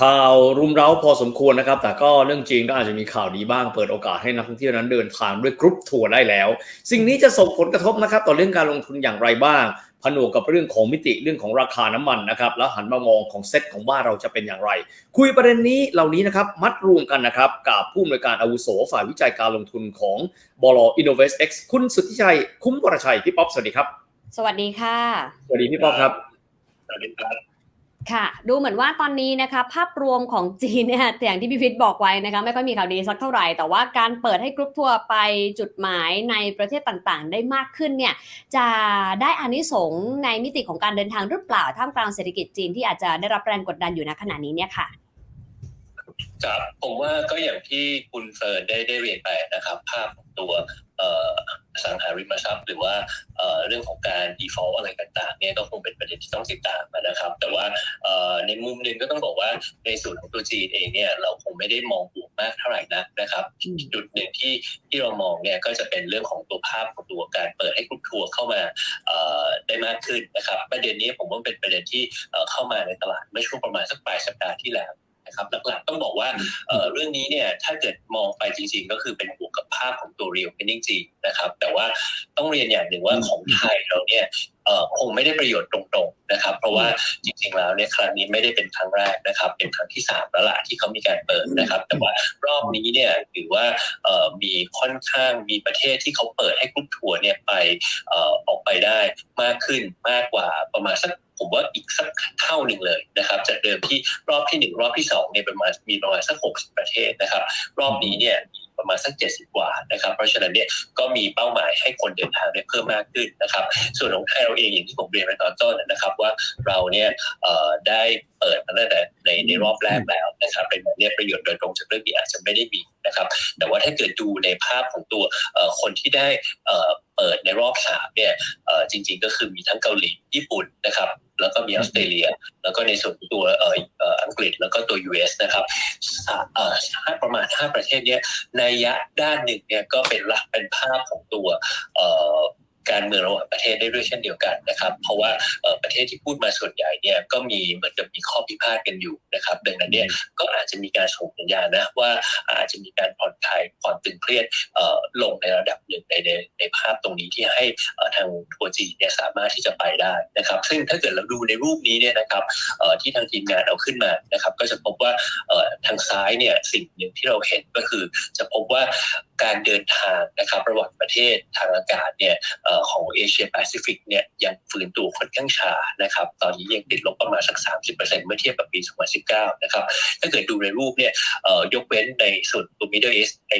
ข่าวรุมเร้าพอสมควรนะครับ แต่ก็เรื่องจริงก็อาจจะมีข่าวดีบ้างเปิดโอกาสให้นักท่องเที่ยวนั้นเดินทางด้วยกรุ๊ปทัวร์ได้แล้ว สิ่งนี้จะส่งผลกระทบนะครับต่อเรื่องการลงทุนอย่างไรบ้างผนวกกับเรื่องของมิติเรื่องของราคาน้ำมันนะครับแล้วหันมามองของเซ็ตของบ้านเราจะเป็นอย่างไร คุยประเด็นนี้เหล่านี้นะครับมัดรวมกันนะครับกับผู้อำนวยการอาวุโสฝ่ายวิจัยการลงทุนของบล Innovest X คุณสุทธิชัย คุ้มวรชัยพี่ป๊อปสวัสดีครับ สวัสดีค่ะ สวัสดีพี่ป๊อปครับสวัสดีครับ ค่ะ ดูเหมือนว่าตอนนี้นะคะ ภาพรวมของจีนเนี่ยอย่างที่พี่พิษบอกไว้นะคะ ไม่ค่อยมีข่าวดีสักเท่าไหร่ แต่ว่าการเปิดให้กรุ๊ปทัวร์ไปจุดหมายในประเทศต่างๆ ได้มากขึ้นเนี่ย จะได้อานิสงส์ในมิติของการเดินทางหรือเปล่าท่ามกลางเศรษฐกิจจีนที่อาจจะได้รับแรงกดดันอยู่ณขณะนี้เนี่ยค่ะ ครับผมว่าก็อย่างที่คุณเฟิร์นได้ได้เรียนไปนะครับ ภาพของตัวเอ่ออสังหาริมทรัพย์ หรือว่าเอ่อเรื่องของการ default อะไรต่างๆเนี่ยก็คงเป็นประเด็นที่ต้องติดตามนะครับ แต่ว่าเอ่อในมุมหนึ่งก็ต้องบอกว่าในส่วนของตัวจีนเองเนี่ยเราคงไม่ได้มองบวกมากเท่าไหร่นักนะครับอืมจุดหนึ่งที่ที่เรามองเนี่ยก็จะเป็นเรื่องของตัวภาพของตัวการเปิดให้กรุ๊ปทัวร์เข้ามาเอ่อได้มากขึ้นนะครับ ประเด็นนี้ผมว่าเป็นประเด็นที่เอ่อเข้ามาในตลาดเมื่อช่วงประมาณสักปลายสัปดาห์ที่แล้ว นะครับหลักๆต้องบอกว่าเอ่อเรื่องนี้เนี่ยถ้าเกิดมองไปจริง ๆ ก็คือเป็นบวกกับภาพของตัว real pending จีนนะครับ แต่ว่าต้องเรียนอย่างหนึ่งว่าอืมของไทยเราเนี่ยเอ่อ คงไม่ได้ประโยชน์ตรงๆนะครับ เพราะว่าจริงๆแล้วเนี่ยครั้งนี้ไม่ได้เป็นครั้งแรกนะครับ เป็นครั้งที่สามแล้วล่ะที่เขามีการเปิดนะครับ แต่ว่ารอบนี้เนี่ยถือว่าเอ่อมีค่อนข้างมีประเทศที่เขาเปิดให้กรุ๊ปทัวร์เนี่ยไปเอ่อออกไปได้มากขึ้นมากกว่าประมาณสักผมว่าอีกสักเท่าหนึ่งเลยนะครับ จากเดิมที่รอบที่หนึ่งรอบที่สองเนี่ยประมาณมีประมาณสักหกสิบประเทศนะครับ รอบนี้เนี่ยมี ประมาณสักเจ็ดสิบกว่านะครับ เพราะฉะนั้นเนี่ยก็มีเป้าหมายให้คนเดินทางได้เพิ่มมากขึ้นนะครับ ส่วนของไทยเราเองอย่างที่ผมเรียนไปตอนต้นนะครับว่าเราเนี่ยเอ่อได้เปิดมาตั้งแต่ในในรอบแรกแล้วนะครับเป็นแบบเนี้ยประโยชน์โดยตรงจากเรื่องนี้อาจจะไม่ได้มีนะครับ แต่ว่าถ้าเกิดดูในภาพของตัวเอ่อคนที่ได้ เปิดในรอบสามเนี่ยจริงๆก็คือมีทั้งเกาหลีญี่ปุ่นนะครับแล้วก็มีออสเตรเลีย แล้วก็ในส่วนตัวเอ่ออังกฤษแล้วก็ตัว US นะครับสาเอ่อประมาณห้าประเทศเนี้ยในยะด้านหนึ่งเนี่ยก็เป็นลักเป็นภาพของตัวเอ่อ การเมืองระหว่างประเทศได้ด้วยเช่นเดียวกันนะครับ เพราะว่าประเทศที่พูดมาส่วนใหญ่เนี่ยก็มีเหมือนกับมีข้อพิพาทกันอยู่นะครับ ดังนั้นเนี่ยก็อาจจะมีการส่งสัญญาณนะว่าอาจจะมีการผ่อนคลายความตึงเครียดลงในระดับหนึ่งในในในภาพตรงนี้ที่ให้ทางทัวร์จีเนี่ยสามารถที่จะไปได้นะครับ ซึ่งถ้าเกิดเราดูในรูปนี้เนี่ยนะครับที่ทางทีมงานเอาขึ้นมานะครับ ก็จะพบว่าทางซ้ายเนี่ยสิ่งหนึ่งที่เราเห็นก็คือจะพบว่าการเดินทางนะครับระหว่างประเทศทางอากาศเนี่ยอของเอเชียแปซิฟิกเนี่ยยังฟื้นตัวค่อนข้างช้านะครับตอนนี้ยังติดลบประมาณสัก 30%เมื่อเทียบกับปี 2019 นะครับถ้าเกิดดูในรูปเนี่ยยกเว้นในส่วนตัวมิดเดิลเอสใน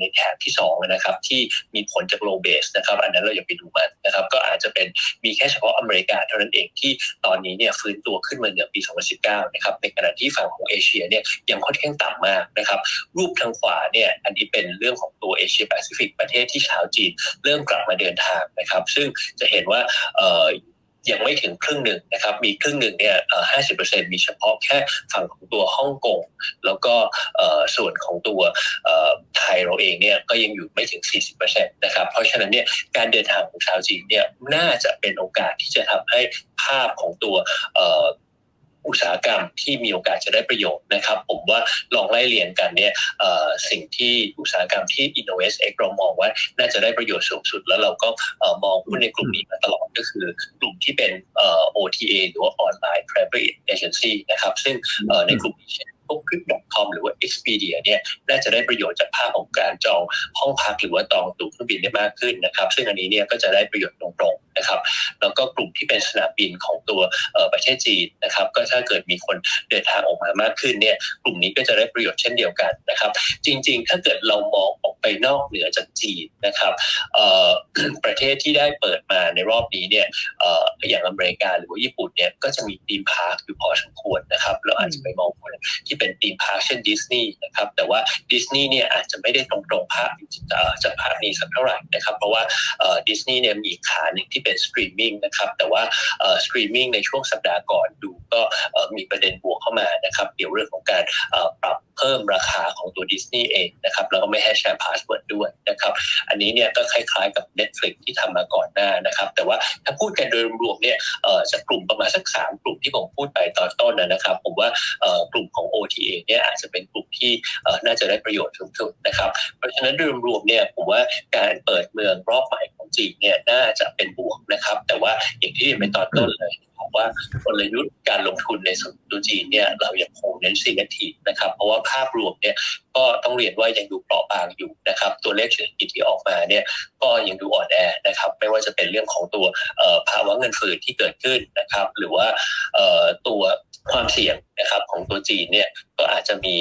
ในแถบที่2นะครับที่มีผลจากโลเบสนะครับอันนั้นเราอย่าไปดูมันนะครับ จะเป็นมีแค่เฉพาะอเมริกาเท่านั้นเองที่ตอนนี้เนี่ยฟื้นตัวขึ้นมาเหนือปี 2019 นะครับในขณะที่ฝั่งของเอเชียเนี่ยยังค่อนข้างต่ำมากนะครับ รูปทางขวาเนี่ยอันนี้เป็นเรื่องของตัวเอเชียแปซิฟิกประเทศที่ชาวจีนเริ่มกลับมาเดินทางนะครับ ซึ่งจะเห็นว่า ยังไม่ถึงครึ่งหนึ่งนะครับ มีครึ่งหนึ่งเนี่ยเอ่อ50%มีเฉพาะแค่ฝั่งของตัวฮ่องกง แล้วก็ส่วนของตัวไทยเราเองเนี่ยก็ยังอยู่ไม่ถึง 40%นะครับ เพราะฉะนั้นเนี่ยการเดินทางของชาวจีนเนี่ยน่าจะเป็นโอกาสที่จะทำให้ภาพของตัว อุตสาหกรรมที่มีโอกาสจะได้ประโยชน์นะครับ ผมว่าลองไล่เรียงกันเนี่ยสิ่งที่อุตสาหกรรมที่ Innovate X เรามองว่าน่าจะได้ประโยชน์สูงสุด แล้วเราก็มองหุ้นในกลุ่มนี้มาตลอดก็คือกลุ่มที่เป็น OTA หรือว่า Online Travel Agency นะครับ ซึ่งในกลุ่มนี้เช่น พวก Trip.com หรือว่า Expedia เนี่ยน่าจะได้ประโยชน์จากภาพของการจองห้องพักหรือว่าจองตั๋วเครื่องบินได้มากขึ้นนะครับ ซึ่งอันนี้เนี่ยก็จะได้ประโยชน์ตรงๆนะครับ แล้วก็กลุ่มที่เป็นสนามบินของตัวประเทศจีนนะครับ ก็ถ้าเกิดมีคนเดินทางออกมามากขึ้นเนี่ยกลุ่มนี้ก็จะได้ประโยชน์เช่นเดียวกันนะครับ จริงๆ ถ้าเกิดเรามองออกไปนอกเหนือจากจีนนะครับประเทศที่ได้เปิดมาในรอบนี้เนี่ยอออย่างอเมริกาหรือว่าญี่ปุ่นเนี่ยก็จะมีธีมพาร์คอยู่พอสมควรนะครับเราอาจจะไปมองคนที่เป็นธีมพาร์คเช่นดิสนีย์นะครับแต่ว่าดิสนีย์เนี่ยอาจจะไม่ได้ตรงๆภาพจากภาพนี้สักเท่าไหร่นะครับเพราะว่าดิสนีย์เนี่ยมีขาหนึ่งที่เป็นสตรีมมิ่งนะครับแต่ว่าสตรีมมิ่งในช่วงสัปดาห์ก่อนดูก็มีประเด็นบวกเข้ามานะครับเกี่ยวเรื่องของการปรับเพิ่มราคาของตัวดิสนีย์เองนะครับแล้วก็ไม่ให้แชร์พาสเวิร์ดด้วยนะครับอันนี้เนี่ยก็คล้ายๆกับ Netflix ที่ทำมาก่อนหน้านะครับแต่ว่าถ้าพูดกันโดยรวมเนี่ยจากกลุ่มประมาณสักสามกลุ่มที่ผมพูดไปตอนต้นนะครับผมว่ากลุ่มของ OTA เนี่ยอาจจะเป็นกลุ่มที่น่าจะได้ประโยชน์สูงสุดนะครับ เพราะฉะนั้นโดยรวมเนี่ยผมว่าการเปิดเมืองรอบใหม่ของจีนเนี่ยน่าจะเป็นบวกนะครับ แต่ว่าอย่างที่เป็นไปตอนต้นเลย ว่ากลยุทธ์การลงทุนในส่วนตัวจีนเนี่ยเรายังคงเน้น selective นะครับ เพราะว่าภาพรวมเนี่ยก็ต้องเรียนว่ายังดูเปราะบางอยู่นะครับ ตัวเลขเศรษฐกิจที่ออกมาเนี่ยก็ยังดูอ่อนแอนะครับ ไม่ว่าจะเป็นเรื่องของตัวภาวะเงินเฟ้อที่เกิดขึ้นนะครับ หรือว่าตัวความเสี่ยงนะครับของตัวจีนเนี่ยก็อาจจะมี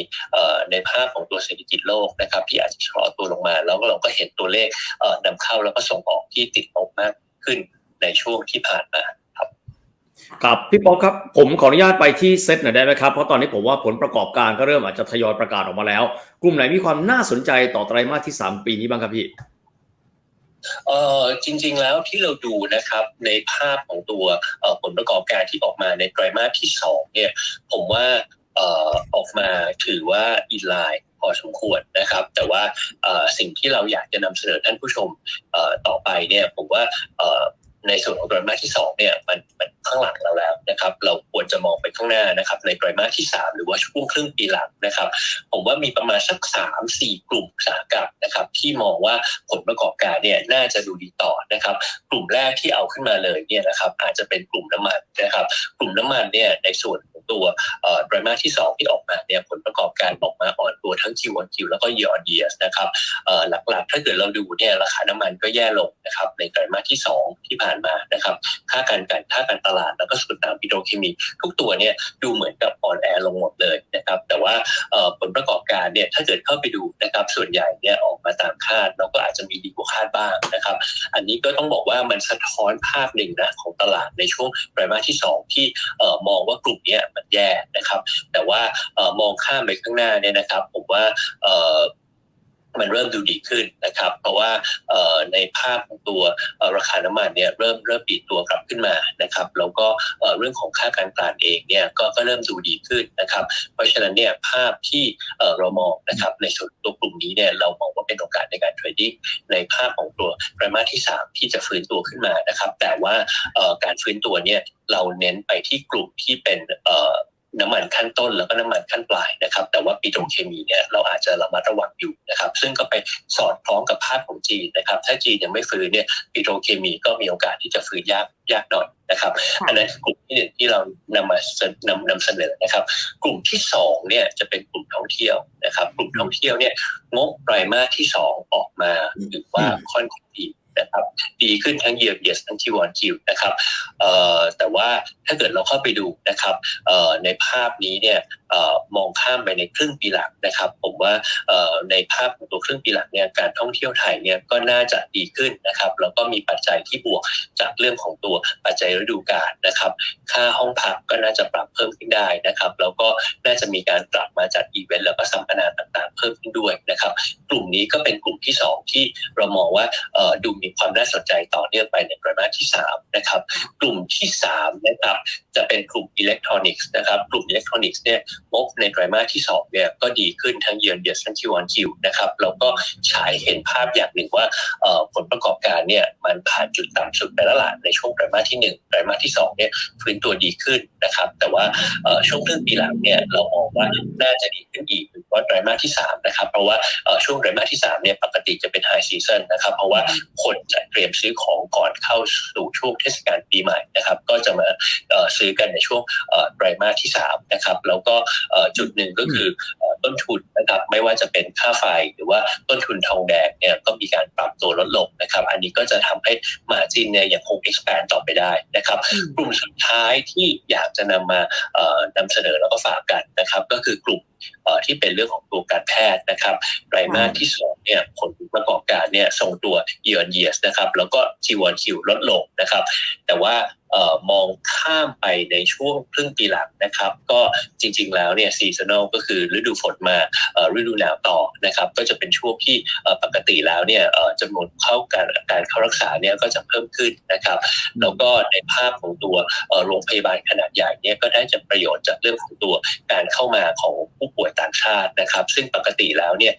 ในภาพของตัวเศรษฐกิจโลกนะครับที่อาจจะชะลอตัวลงมา แล้วเราก็เห็นตัวเลขเอ่อนำเข้าแล้วก็ส่งออกที่ติดลบมากขึ้นในช่วงที่ผ่านมา ครับพี่ป๊อกครับผมขออนุญาตไปที่เซตหน่อยได้ไหมครับเพราะตอนนี้ผมว่าผลประกอบการก็เริ่มอาจจะทยอยประกาศออกมาแล้ว กลุ่มไหนมีความน่าสนใจต่อไตรมาสที่ 3 ปีนี้บ้างครับพี่เออจริงๆแล้วที่เราดูนะครับในภาพของตัวเอ่อผลประกอบการที่ออกมาในไตรมาสที่สองเนี่ยผมว่าเอ่อออกมาถือว่าอินไลน์พอสมควรนะครับ แต่ว่าเอ่อสิ่งที่เราอยากจะนำเสนอท่านผู้ชมเอ่อต่อไปเนี่ยผมว่าเอ่อ ในส่วนของไตรมาสที่สองเนี่ยมันมันข้างหลังเราแล้วนะครับ เราควรจะมองไปข้างหน้านะครับ ในไตรมาสที่สามหรือว่าช่วงครึ่งปีหลังนะครับ ผมว่ามีประมาณสักสามสี่กลุ่มอุตสาหกรรมนะครับ ที่มองว่าผลประกอบการเนี่ยน่าจะดูดีต่อนะครับ กลุ่มแรกที่เอาขึ้นมาเลยเนี่ยนะครับอาจจะเป็นกลุ่มน้ำมันนะครับ กลุ่มน้ำมันเนี่ยในส่วนของตัวไตรมาสที่สองที่ออกมาเนี่ยผลประกอบการออกมาอ่อนตัวทั้ง Q1 Q แล้วก็ Year on Year นะครับหลักๆ ถ้าเกิดเราดูเนี่ยราคาน้ำมันก็แย่ลงนะครับในไตรมาสที่สองที่ผ่านมานะครับ ค่าการกันค่าการตลาดแล้วก็ส่วนต่างปิโตรเคมี ทุกตัวเนี่ยดูเหมือนกับอ่อนแอลงหมดเลยนะครับ แต่ว่าผลประกอบการเนี่ยถ้าเกิดเข้าไปดูนะครับ ส่วนใหญ่เนี่ยออกมาตามคาดแล้วก็อาจจะมีดีกว่าคาดบ้างนะครับ อันนี้ก็ต้องบอกว่ามันสะท้อนภาพหนึ่งนะของตลาดในช่วงไตรมาสที่สองที่มองว่ากลุ่มนี้มันแย่นะครับ แต่ว่ามองข้ามไปข้างหน้าเนี่ยนะครับ ผมว่า มันเริ่มดูดีขึ้นนะครับ เพราะว่าในภาพของตัวราคาน้ำมันเนี่ยเริ่มเริ่มดีดตัวกลับขึ้นมานะครับ แล้วก็เรื่องของค่าการกลั่นเองเนี่ยก็ก็เริ่มดูดีขึ้นนะครับ เพราะฉะนั้นเนี่ยภาพที่เรามองนะครับในส่วนตัวกลุ่มนี้เนี่ยเรามองว่าเป็นโอกาสในการเทรดดิ้งในภาพของตัวไตรมาสที่ 3 ที่จะฟื้นตัวขึ้นมานะครับ แต่ว่าการฟื้นตัวเนี่ยเราเน้นไปที่กลุ่มที่เป็น น้ำมันขั้นต้นแล้วก็น้ำมันขั้นปลายนะครับ แต่ว่าปิโตรเคมีเนี่ยเราอาจจะระมัดระวังอยู่นะครับ ซึ่งก็ไปสอดคล้องกับภาพของจีนนะครับ ถ้าจีนยังไม่ฟื้นเนี่ยปิโตรเคมีก็มีโอกาสที่จะฟื้นยากยากหน่อยนะครับค่ะอันนั้นคือกลุ่มที่หนึ่งที่เรานำมาเสนนำนำเสนอนะครับ กลุ่มที่สองเนี่ยจะเป็นกลุ่มท่องเที่ยวนะครับ กลุ่มท่องเที่ยวเนี่ยงบไตรมาสที่สองออกมาถือว่าค่อนข้างดี นะครับดีขึ้นทั้งเยียร์เยียทั้งทีวอนคิวนะครับแต่ว่าถ้าเกิดเราเข้าไปดูนะครับในภาพนี้เนี่ย มองข้ามไปในครึ่งปีหลังนะครับ ผมว่าในภาพของตัวครึ่งปีหลังเนี่ยการท่องเที่ยวไทยเนี่ยก็น่าจะดีขึ้นนะครับแล้วก็มีปัจจัยที่บวกจากเรื่องของตัวปัจจัยฤดูกาลนะครับ ค่าห้องพักก็น่าจะปรับเพิ่มขึ้นได้นะครับแล้วก็น่าจะมีการปรับมาจัดอีเวนต์แล้วก็สัมมนาต่างๆ เพิ่มขึ้นด้วยนะครับ กลุ่มนี้ก็เป็นกลุ่มที่สองที่เรามองว่าดูมีความน่าสนใจต่อเนื่องไปในไตรมาสที่สามนะครับกลุ่มที่สามนะครับจะเป็นกลุ่มอิเล็กทรอนิกส์นะครับกลุ่มอิเล็กทรอนิกส์เนี่ยงบในไตรมาสที่สองเนี่ยก็ดีขึ้นทั้งเยือนเดียร์ทั้งคิวอนคิวนะครับแล้วก็ฉายเห็นภาพอย่างหนึ่งว่าผลประกอบการเนี่ยมันผ่านจุดต่ำสุดไปแล้วล่ะในช่วงไตรมาสที่หนึ่งไตรมาสที่สองเนี่ยฟื้นตัวดีขึ้นนะครับ แต่ว่าช่วงครึ่งปีหลังเนี่ยเรามองว่าน่าจะดีขึ้นอีกหรือว่าไตรมาสที่สามนะครับเพราะว่าช่วงไตรมาสที่สามเนี่ยปกติจะเป็นไฮซีซันนะครับเพราะว่าคนจะเตรียมซื้อของก่อนเข้าสู่ช่วงเทศกาลปีใหม่นะครับ ก็จะมาซื้อกันในช่วงไตรมาสที่สามนะครับแล้วก็จุดหนึ่งก็คือเอ่อต้นทุนนะครับไม่ว่าจะเป็นค่าไฟหรือว่าต้นทุนทองแดงเนี่ยก็มีการปรับตัวลดลงนะครับอันนี้ก็จะทำให้มาจินเนี่ยยังคง expand ต่อไปได้นะครับอืมกลุ่มสุดท้ายที่อยากจะนำมาเอ่อนำเสนอแล้วก็ฝากกันนะครับก็คือกลุ่มเอ่อที่เป็นเรื่องของตัวการแพทย์นะครับไตรมาสที่สองเนี่ยผลประกอบการเนี่ยส่งตัว year on year นะครับแล้วก็ Q on Q ลดลงนะครับ แต่ว่าเอ่อ มองข้ามไปในช่วงครึ่งปีหลังนะครับ ก็จริงๆแล้วเนี่ยซีซันอลก็คือฤดูฝนมาฤดูหนาวต่อนะครับ ก็จะเป็นช่วงที่ปกติแล้วเนี่ยจำนวนเข้าการการเข้ารักษาเนี่ยก็จะเพิ่มขึ้นนะครับแล้วก็ในภาพของตัวโรงพยาบาลขนาดใหญ่เนี่ยก็ได้จะประโยชน์จากเรื่องของตัวการเข้ามาของผู้ป่วยต่างชาตินะครับ ซึ่งปกติแล้วเนี่ย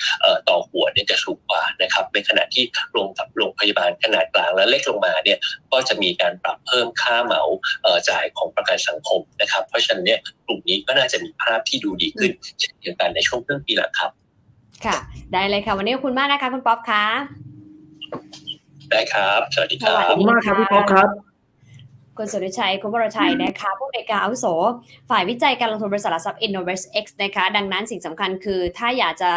ต่อหัวเนี่ยจะสูงกว่านะครับในขณะที่โรงโรงพยาบาลขนาดกลางและเล็กลงมาเนี่ยก็จะมีการปรับเพิ่มค่าเหมาเอ่อจ่ายของประกันสังคมนะครับ เพราะฉะนั้นเนี่ยกลุ่มนี้ก็น่าจะมีภาพที่ดูดีขึ้นเช่นเดียวกันในช่วงครึ่งปีหลังครับ ค่ะ ได้เลยค่ะวันนี้ขอบคุณมากนะคะคุณป๊อปค่ะได้ครับ สวัสดีครัสวับสขอบคุณมากครับพี่ป๊อปครับ คุณสุริชัย คุณวรชัยนะคะผู้อำนวยการอาวุโส ฝ่ายวิจัยการลงทุนบริษัทหลักทรัพย์ Innovest X นะคะดังนั้นสิ่งสำคัญคือถ้าอยากจะ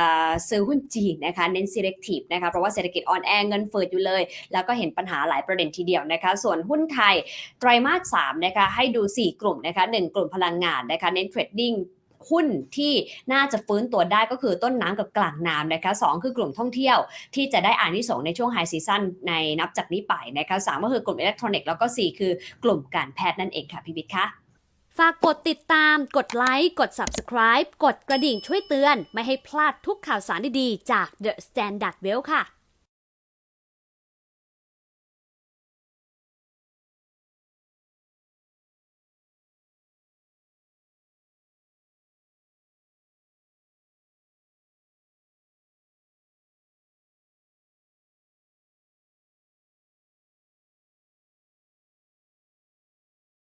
ซื้อหุ้นจีนนะคะเน้น selective นะคะเพราะว่าเศรษฐกิจอ่อนแอเงินเฟ้ออยู่เลย แล้วก็เห็นปัญหาหลายประเด็นทีเดียวนะคะส่วนหุ้นไทยไตรมาส3นะคะให้ดู 4 กลุ่มนะคะ1กลุ่มพลังงานนะคะเน้นเทรดดิ้ง หุ้นที่น่าจะฟื้นตัวได้ก็คือต้นน้ำกับกลางน้ำนะคะสองคือกลุ่มท่องเที่ยวที่จะได้อ่านที่สงในช่วงไฮซีซั่นในนับจากนี้ไปนะคะสามก็คือกลุ่มอิเล็กทรอนิกส์แล้วก็ 4 คือกลุ่มการแพทย์นั่นเองค่ะพี่บิ๊กคะฝากกดติดตาม กดไลค์ กด Subscribe กดกระดิ่งช่วยเตือน ไม่ให้พลาดทุกข่าวสารดีๆ จาก The Standard Well ค่ะ